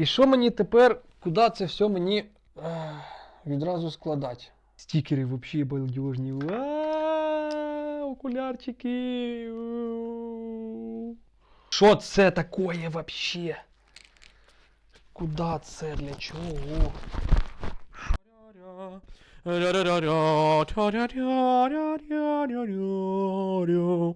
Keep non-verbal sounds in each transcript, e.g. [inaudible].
І що мені тепер, куди це все мені відразу складати? Стікери взагалі балдежні. Окулярчики. Що це таке вообще? Куда це? Для чого?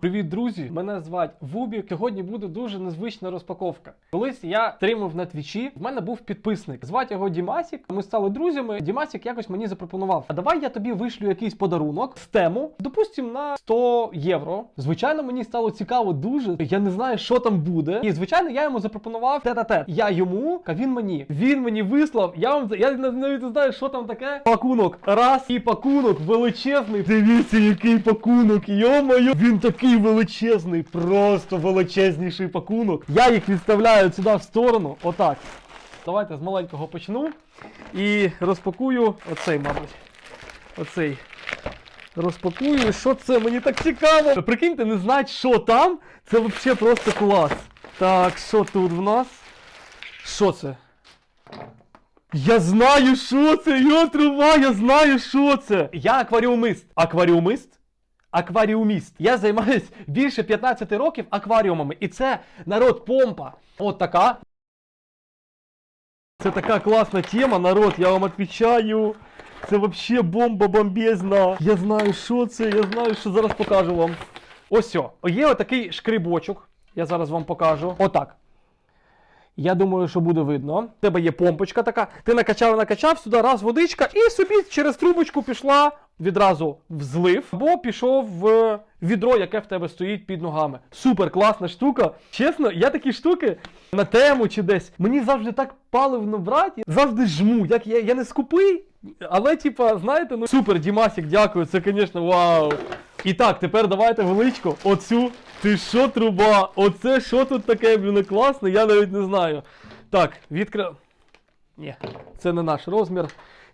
Привіт, друзі! Мене звать Вубік. Сьогодні буде дуже незвична розпаковка. Колись я стримав на твічі. В мене був підписник. Звати його Дімасік. Ми стали друзями. Дімасік якось мені запропонував: А давай я тобі вишлю якийсь подарунок з тему, допустим, на 100 євро. Звичайно, мені стало цікаво дуже. Я не знаю, що там буде. І звичайно, я йому запропонував тет-а-тет. Я йому, а він мені. Він мені вислав. Я вам я навіть не знаю, що там таке. Пакунок. Раз і пакунок величезний. Дивіться, який пакунок. Йо-моє, він такий величезний, просто величезніший пакунок. Я їх відставляю сюди в сторону. Отак. Давайте з маленького почну. І розпакую оцей, мабуть. Оцей. Розпакую. Що це? Мені так цікаво. Прикиньте, не знати, що там. Це взагалі просто клас. Так, що тут в нас? Що це? Я знаю, що це! Йо, труба, я знаю, що це! Я акваріумист. Акваріумист? Акваріуміст. Я займаюсь більше 15 років акваріумами. І це народ помпа. От така. Це така класна тема, народ, я вам відповідаю. Це вообще бомба бомбезна. Я знаю, що це, я знаю, що зараз покажу вам. Ось. Є отакий шкрибочок. Я зараз вам покажу. Отак. Я думаю, що буде видно. У тебе є помпочка така. Ти накачав, накачав, сюди раз водичка, і собі через трубочку пішла відразу в злив, або пішов в відро, яке в тебе стоїть під ногами. Супер класна штука. Чесно, я такі штуки на тему чи десь. Мені завжди так паливно брати, завжди жму. Як я, я не скупий, але, типа, знаєте, ну супер, Дімасік, дякую. Це, звісно, вау. І так, тепер давайте величко. Оцю. Ти що, труба? Оце що тут таке, блін, класне, я навіть не знаю. Так, відкрив. Ні, це не наш розмір.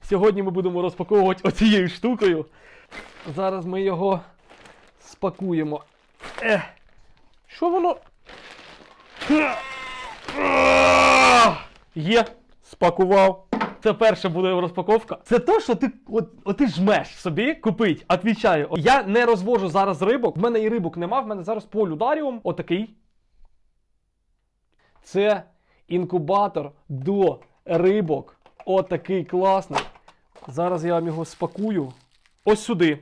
Сьогодні ми будемо розпаковувати оцією штукою. Зараз ми його спакуємо. Ех. Що воно? Є, спакував. Це перша буде розпаковка. Це то, що ти от, от ти жмеш собі купить. Отвічаю. Я не розвожу зараз рибок. В мене і рибок нема, в мене зараз полюдаріум. Отакий. Це інкубатор до рибок. Отакий класний. Зараз я вам його спакую. Ось сюди.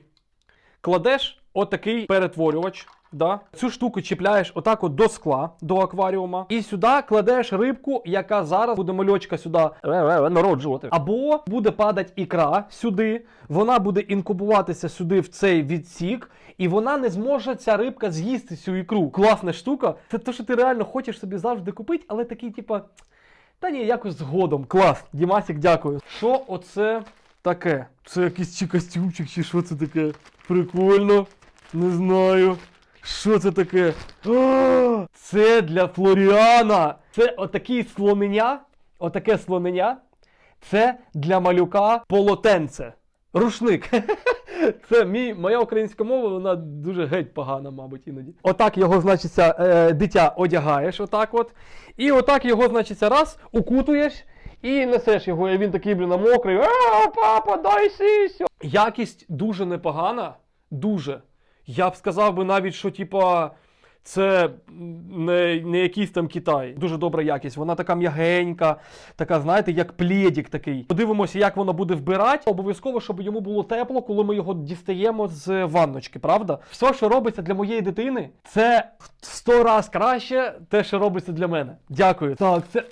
Кладеш отакий перетворювач. Да? Цю штуку чіпляєш отак от до скла, до акваріума. І сюди кладеш рибку, яка зараз буде мальочка сюди народжувати. Або буде падати ікра сюди, вона буде інкубуватися сюди в цей відсік, і вона не зможе ця рибка з'їсти цю ікру. Класна штука. Це те, що ти реально хочеш собі завжди купити, але такий, типа. Та ні, якось згодом. Клас. Дімасік, дякую. Що оце таке? Це якийсь чи костюмчик, чи що це таке? Прикольно. Не знаю. Що це таке? А, це для Флоріана. Це отакий слонення. Отаке слонення. Це для малюка полотенце. Рушник. [laughs] Це мій, моя українська мова, вона дуже геть погана, мабуть, іноді. Отак його, значиться, е, дитя одягаєш, отак от. І отак його, значиться, раз, укутуєш і несеш його, і він такий, блін, мокрий. А, папа, дай сісю. Якість дуже непогана. Дуже. Я б сказав би навіть, що типа. Це не, не якийсь там Китай. Дуже добра якість. Вона така м'ягенька, така, знаєте, як плєдік такий. Подивимося, як воно буде вбирати. Обов'язково, щоб йому було тепло, коли ми його дістаємо з ванночки, правда? Все, що робиться для моєї дитини, це в 100 раз краще те, що робиться для мене. Дякую. Так, це.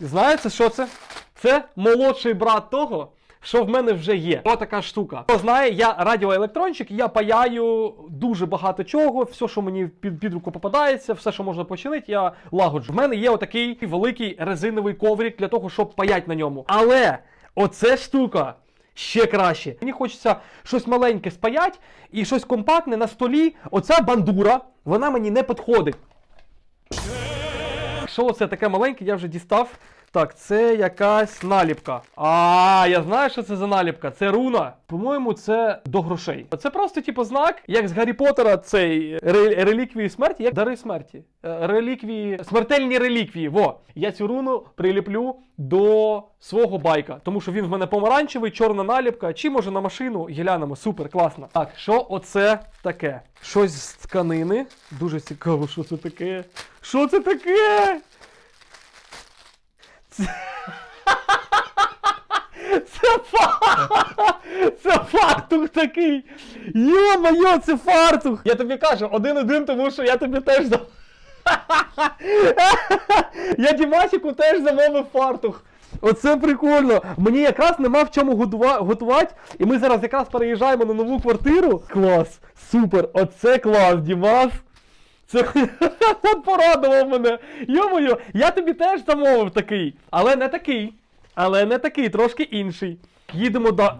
Знаєте, що це? Це молодший брат того, що в мене вже є. Ось така штука. Хто знає, я радіоелектрончик, я паяю дуже багато чого, все, що мені під, під руку попадається, все, що можна починити, я лагоджу. В мене є отакий великий резиновий коврик для того, щоб паять на ньому. Але оце штука. Ще краще. Мені хочеться щось маленьке спаять і щось компактне на столі. Оця бандура, вона мені не підходить. Що це таке маленьке, я вже дістав. Так, це якась наліпка. А, я знаю, що це за наліпка. Це руна. По-моєму, це до грошей. Це просто, типу, знак, як з Гаррі Поттера, цей ре- реліквії смерті, як дари смерті. Е, Реліквії, смертельні реліквії. Во. Я цю руну приліплю до свого байка, тому що він в мене помаранчевий, чорна наліпка, чи може на машину глянемо. Супер, класно. Так, що оце таке? Щось з тканини. Дуже цікаво, що це таке. Що це таке? Це фартух! Це фартух такий! Йо-моє, це фартух! Я тобі кажу, один-один, тому що я тобі теж за. [laughs] Я Дімасіку теж замовив фартух. Оце прикольно. Мені якраз нема в чому готувати, і ми зараз якраз переїжджаємо на нову квартиру. Клас! Супер! Оце клас, Дімас! Це [laughs] от порадував мене. Йо-моє, я тобі теж замовив такий. Але не такий. Але не такий, трошки інший. Їдемо до.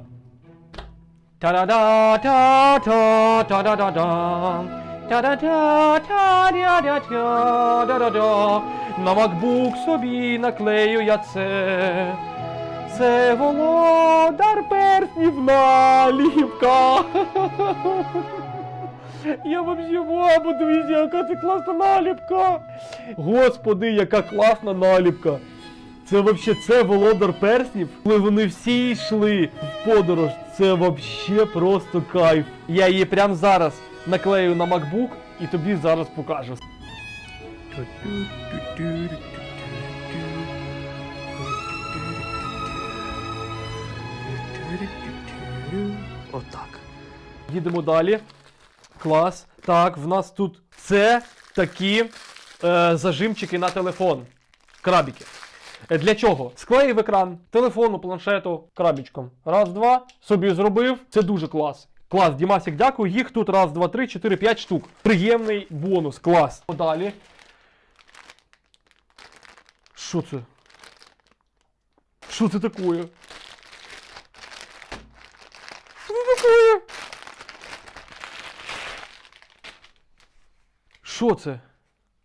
Та-да-да-та-та-та-да-да-да. На макбук собі наклею я це. Це володар перснів наліпка. [laughs] Я вообще бабу, дивіться, яка це класна наліпка. Господи, яка класна наліпка. Це вообще це володар перснів, коли вони всі йшли в подорож. Це вообще просто кайф. Я її прямо зараз наклею на MacBook і тобі зараз покажу. Отак. Їдемо далі. Клас. Так, в нас тут це такі е, зажимчики на телефон. Крабіки. Е, Для чого? Склеїв екран, телефону, планшету, крабічком. Раз, два, собі зробив. Це дуже клас. Клас, Дімасік, дякую. Їх тут раз, два, три, чотири, п'ять штук. Приємний бонус. Клас. Далі. Що це? Що це таке? Що це таке? Що це?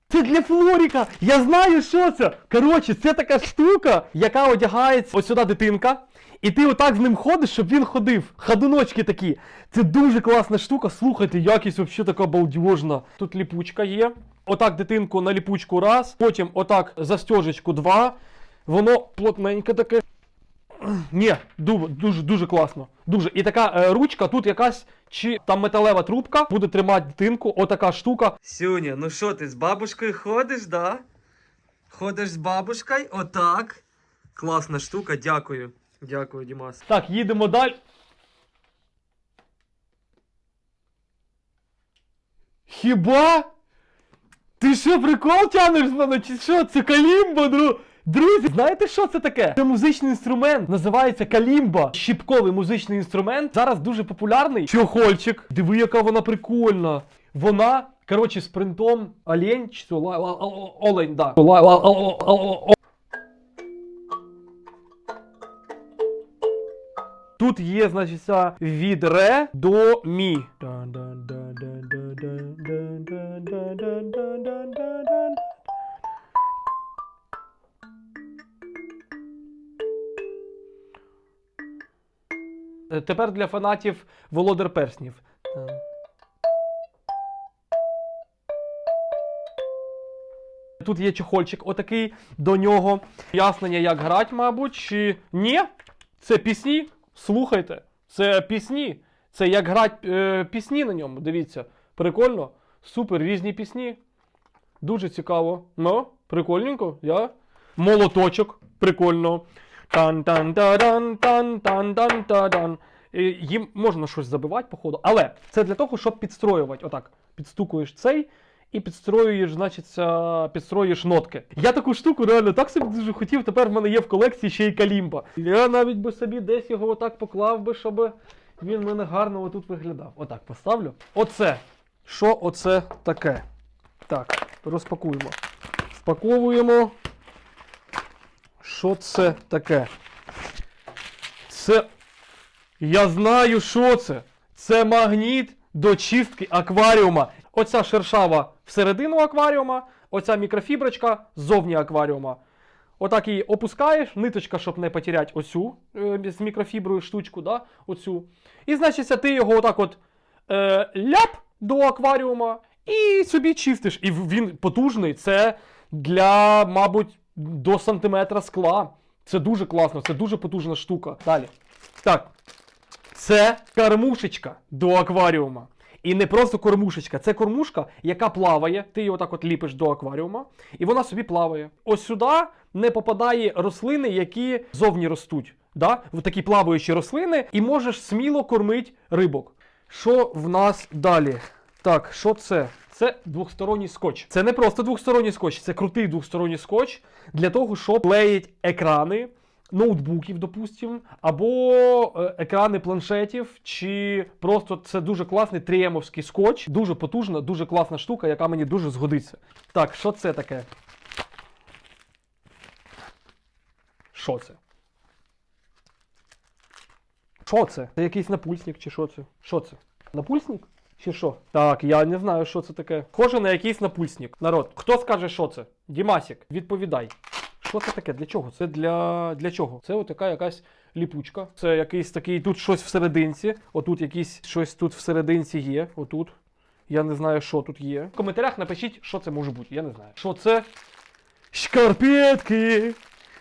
Це для Флоріка! Я знаю, що це! Коротше, це така штука, яка одягається ось сюди дитинка. І ти отак з ним ходиш, щоб він ходив. Ходуночки такі. Це дуже класна штука. Слухайте, якість взагалі така балдіжна. Тут ліпучка є. Отак дитинку на ліпучку раз, потім отак застежечку два. Воно плотненьке таке. Ні, ду- дуже дуже класно. Дуже. І така е, ручка, тут якась чи там металева трубка, буде тримати дитинку, отака штука. Сюня, ну що ти з бабушкою ходиш, да? Ходиш з бабушкою, отак. Класна штука, дякую. Дякую, Дімас. Так, їдемо далі. Хіба? Ти що, прикол тянеш з мене? Чи що? Це калімба, дру... Друзі, знаєте, що це таке? Це музичний інструмент, називається калімба. Щіпковий музичний інструмент. Зараз дуже популярний. Чохольчик. Диви, яка вона прикольна. Вона, коротше, з принтом олень, олень, да. Тут є, значить, від ре до мі. Тепер для фанатів Володар Перснів. Е. Тут є чехольчик отакий до нього. Пояснення, як грати, мабуть, чи ні. Це пісні. Слухайте. Це пісні. Це як грати е, пісні на ньому. Дивіться. Прикольно. Супер, різні пісні. Дуже цікаво. Ну, прикольненько, я. Молоточок. Прикольно. Тан тан та дан тан тан тан та дан Їм можна щось забивати, походу. Але це для того, щоб підстроювати. Отак. Підстукуєш цей і підстроюєш, значить, підстроюєш нотки. Я таку штуку реально так собі дуже хотів. Тепер в мене є в колекції ще й калімба. Я навіть би собі десь його отак поклав би, щоб він мене гарно отут виглядав. Отак поставлю. Оце. Що оце таке? Так, розпакуємо. Впаковуємо. Що це таке? Це. Я знаю, що це. Це магніт до чистки акваріума. Оця шершава всередину акваріума, оця мікрофіброчка ззовні акваріума. Отак її опускаєш, ниточка, щоб не потеряти оцю е, з мікрофіброю штучку, да, оцю. І значить, ти його отак от е, ляп до акваріума і собі чистиш. І він потужний. Це для, мабуть, до сантиметра скла. Це дуже класно, це дуже потужна штука. Далі. Так. Це кормушечка до акваріума. І не просто кормушечка, це кормушка, яка плаває. Ти її отак от ліпиш до акваріума, і вона собі плаває. Ось сюди не попадає рослини, які зовні ростуть. Да? В такі плаваючі рослини, і можеш сміло кормити рибок. Що в нас далі? Так, що це? Це двохсторонній скотч. Це не просто двохсторонній скотч, це крутий двохсторонній скотч для того, щоб клеїть екрани ноутбуків, допустим, або е, екрани планшетів, чи просто це дуже класний тріємовський скотч, дуже потужна, дуже класна штука, яка мені дуже згодиться. Так, що це таке? Що це? Що це? Це якийсь напульсник чи що це? Що це? Напульсник? Чи що? Так, я не знаю, що це таке. Схоже на якийсь напульсник. Народ, хто скаже, що це? Дімасік, відповідай. Що це таке? Для чого? Це для, для чого? Це отака якась ліпучка. Це якийсь такий, тут щось всерединці. Отут якийсь щось тут всерединці є. Отут. Я не знаю, що тут є. В коментарях напишіть, що це може бути. Я не знаю. Що це? Шкарпетки!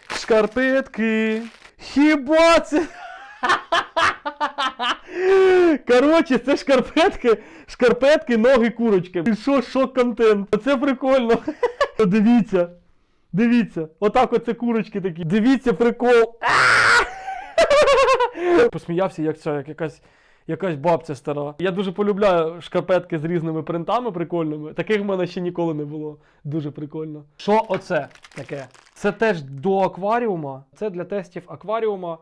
Шкарпетки! Хіба це? [laughs] [laughs] Коротше, це шкарпетки, шкарпетки, ноги курочки. І що, що контент? Це прикольно. [laughs] Дивіться. Дивіться. Отак оце курочки такі. Дивіться прикол. [laughs] Посміявся, як це, як якась. Якась бабця стара. Я дуже полюбляю шкарпетки з різними принтами прикольними. Таких в мене ще ніколи не було. Дуже прикольно. Що оце таке? Це теж до акваріума. Це для тестів акваріума.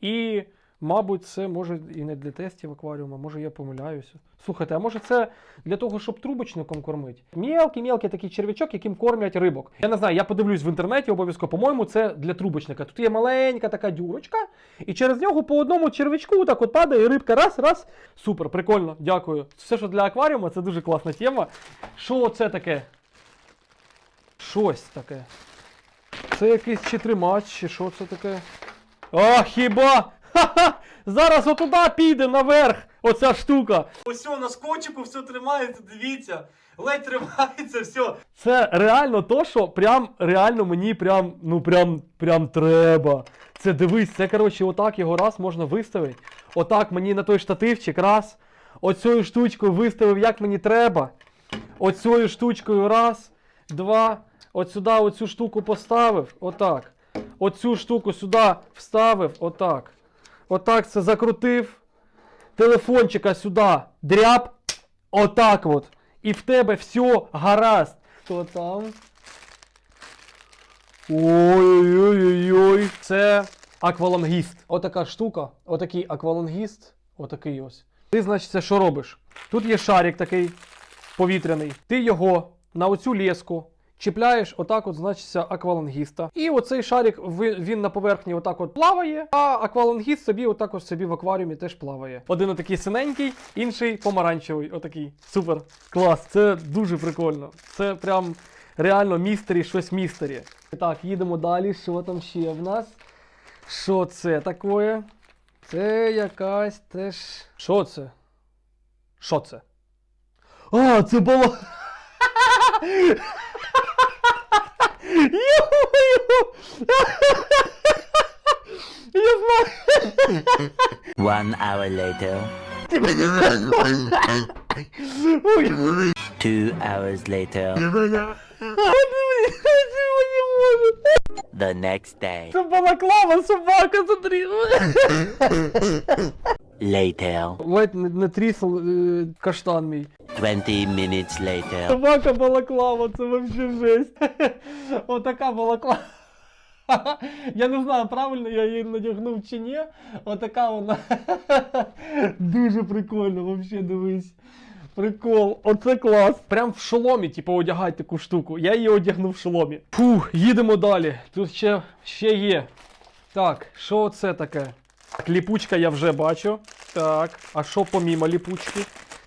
І, мабуть, це може і не для тестів акваріума, може я помиляюся. Слухайте, а може це для того, щоб трубочником кормити? Мілкий-мілкий такий черв'ячок, яким кормять рибок. Я не знаю, я подивлюсь в інтернеті обов'язково. По-моєму, це для трубочника. Тут є маленька така дюрочка, і через нього по одному червячку так от падає рибка. Раз, раз. Супер, прикольно, дякую. Все, що для акваріума, це дуже класна тема. Що це таке? Щось таке. Це якийсь чи тримач, чи що це таке? А, хіба? Зараз отуда піде наверх оця штука. Ось на скотчику все тримається, дивіться. Ледь тримається, все. Це реально то, що прям реально мені прям, ну прям, прям треба. Це дивись, це коротше, отак його раз можна виставити. Отак мені на той штативчик раз. Оцею штучкою виставив, як мені треба. Оцею штучкою раз, два. От сюди оцю штуку поставив. Отак. Оцю штуку сюди вставив. Отак. Отак це закрутив. Телефончика сюди дряб. Отак от. І в тебе все гаразд. Хто там? Ой-ой-ой-ой. Це аквалангіст. Отака штука. Отакий аквалангіст. Отакий ось. Ти, значить, що робиш? Тут є шарик такий повітряний. Ти його на оцю леску чіпляєш, отак от, значиться, аквалангіста. І оцей шарик він на поверхні отак от плаває, а аквалангіст собі отак от собі в акваріумі теж плаває. Один отакий синенький, інший помаранчевий. Отакий. Супер. Клас. Це дуже прикольно. Це прям реально містері, щось містері. Так, їдемо далі. Що там ще в нас? Що це таке? Це якась теж. Що це? Що це? А, це було. [laughs] Ю-ю! Я знаю. One hour later, Ой, two hours later, the next day, Це балаклава, собака, смотри. later, Ледь не, не трісав е, каштан мій. 20 minutes later. Собака балаклава, це вообще жесть. [laughs] Отака балаклава. [laughs] Я не знаю, правильно я її надягнув чи ні. Отака вона. [laughs] Дуже прикольно, вообще дивись. Прикол, оце клас. Прям в шоломі, типу, одягай таку штуку. Я її одягнув в шоломі. Фух, їдемо далі. Тут ще, ще є. Так, що це таке? Так, ліпучка я вже бачу. Так, а що помімо ліпучки?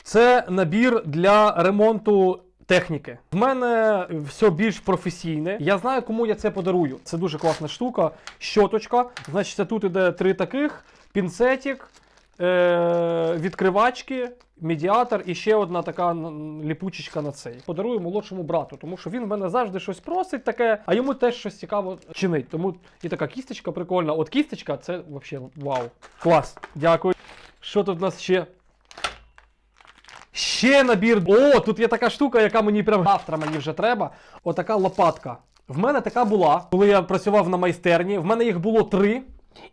Це набір для ремонту техніки. В мене все більш професійне. Я знаю, кому я це подарую. Це дуже класна штука. Щоточка. Значить, тут іде три таких: пінцетик, е- відкривачки, медіатор і ще одна така ліпучечка на цей. Подарую молодшому брату, тому що він в мене завжди щось просить таке, а йому теж щось цікаво чинить. Тому і така кісточка прикольна. От кісточка це взагалі вау. Клас. Дякую. Що тут у нас ще? Ще набір. О, тут є така штука, яка мені прям завтра мені вже треба. Отака лопатка. В мене така була, коли я працював на майстерні. В мене їх було три.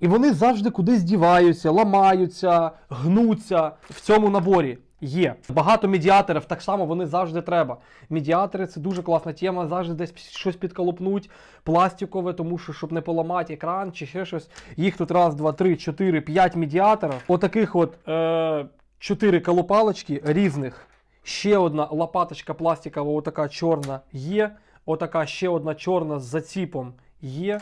І вони завжди кудись діваються, ламаються, гнуться. В цьому наборі є. Багато медіаторів, так само вони завжди треба. Медіатори це дуже класна тема, завжди десь щось підколопнуть, пластикове, тому що щоб не поламати екран чи ще щось. Їх тут раз, два, три, чотири, п'ять медіаторів. Отаких от е, чотири колопалочки різних. Ще одна лопаточка пластикова, отака чорна є. Отака ще одна чорна з заціпом є.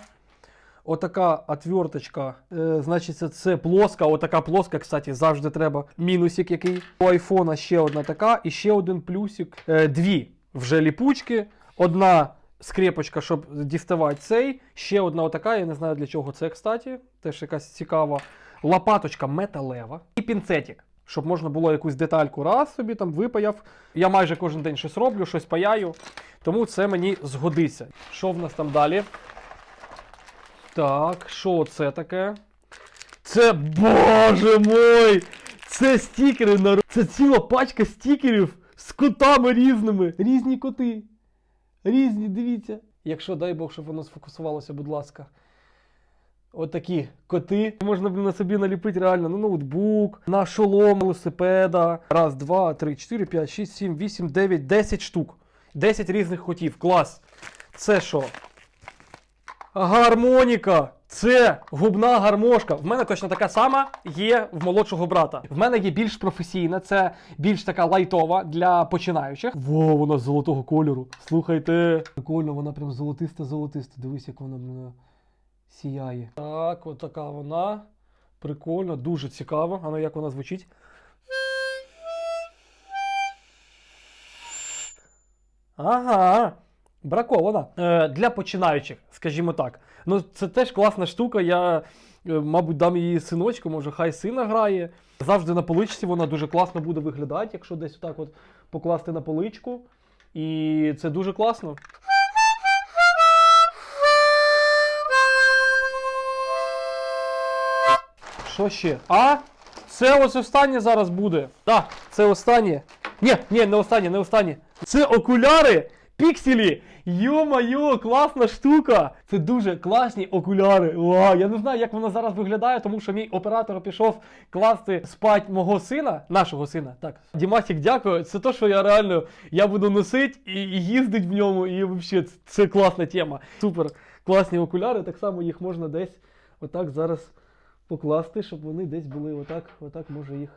Отака отверточка, е, значить, це- плоска. Отака плоска, кстати, завжди треба. Мінусик який. У айфона ще одна така, і ще один плюсик. Е, дві вже ліпучки. Одна скрепочка, щоб діставати цей. Ще одна отака, я не знаю для чого це, кстати. Теж якась цікава. Лопаточка металева. І пінцетик. Щоб можна було якусь детальку раз собі там випаяв. Я майже кожен день щось роблю, щось паяю. Тому це мені згодиться. Що в нас там далі? Так, що це таке? Це боже мой! Це стікери на Це ціла пачка стікерів з котами різними. Різні коти. Різні, дивіться. Якщо дай Бог, щоб воно сфокусувалося, будь ласка. Отакі коти. Можна блін, на собі наліпити реально на ноутбук, на шолом велосипеда. Раз, два, три, чотири, п'ять, шість, сім, вісім, дев'ять, десять штук. Десять різних котів. Клас. Це що? Гармоніка! Це губна гармошка. В мене точно така сама є в молодшого брата. В мене є більш професійна, це більш така лайтова для починаючих. Во, вона з золотого кольору. Слухайте. Прикольно, вона прям золотиста-золотиста. Дивись, як вона сіяє. Так, от така вона. Прикольно, дуже цікаво. А ну як вона звучить? Ага. Бракована. Е, для починаючих, скажімо так. Ну, це теж класна штука. Я, е, мабуть, дам її синочку, може, хай сина грає. Завжди на поличці вона дуже класно буде виглядати, якщо десь отак от покласти на поличку. І це дуже класно. Що ще? А? Це ось останнє зараз буде. Так, це останнє. Ні, ні, не останнє, не останнє. Це окуляри пікселі. Йо-майо, класна штука. Це дуже класні окуляри. Вау, я не знаю, як воно зараз виглядає, тому що мій оператор пішов класти спать мого сина, нашого сина. Так, Дімасік, дякую. Це то, що я реально я буду носити і, їздить в ньому. І взагалі це класна тема. Супер класні окуляри. Так само їх можна десь отак зараз покласти, щоб вони десь були. Отак, отак може їх.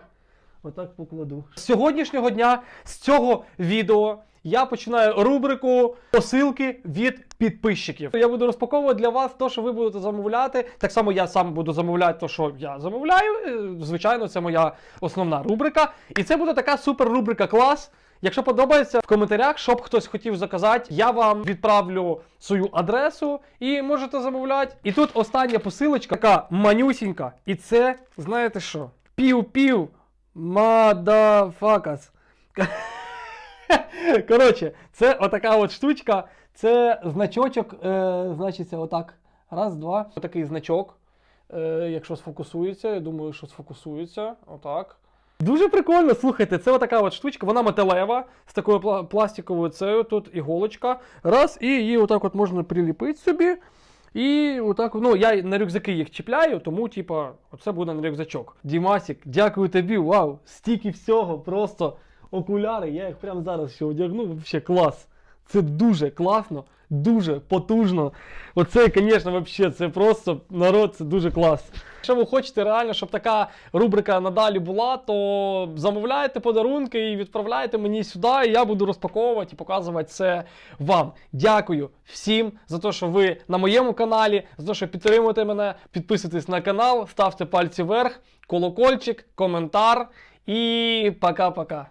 Отак покладу. З сьогоднішнього дня, з цього відео, я починаю рубрику посилки від підписчиків. Я буду розпаковувати для вас те, що ви будете замовляти. Так само я сам буду замовляти те, що я замовляю. Е, Звичайно, це моя основна рубрика. І це буде така супер рубрика клас. Якщо подобається в коментарях, щоб хтось хотів заказати, я вам відправлю свою адресу і можете замовляти. І тут остання посилочка, така манюсінька. І це, знаєте що? Пів-пів. Мадафакас. [laughs] Коротше, це отака от штучка. Це значочок, е, значиться отак. Раз, два. Отакий значок. Е, якщо сфокусується, я думаю, що сфокусується. Отак. Дуже прикольно, слухайте, це отака от штучка, вона металева, з такою пластиковою цею, тут іголочка. Раз, і її отак от можна приліпити собі. І отак, ну, я на рюкзаки їх чіпляю, тому, типа, оце буде на рюкзачок. Дімасік, дякую тобі, вау! Стільки всього, просто окуляри, я їх прямо зараз ще одягну, взагалі клас. Це дуже класно, дуже потужно. Оце, звісно, вообще, це просто народ, це дуже клас. Якщо ви хочете реально, щоб така рубрика надалі була, то замовляйте подарунки і відправляйте мені сюди, і я буду розпаковувати і показувати це вам. Дякую всім за те, що ви на моєму каналі, за те, що підтримуєте мене, підписуйтесь на канал, ставте пальці вверх, колокольчик, коментар і пока-пока.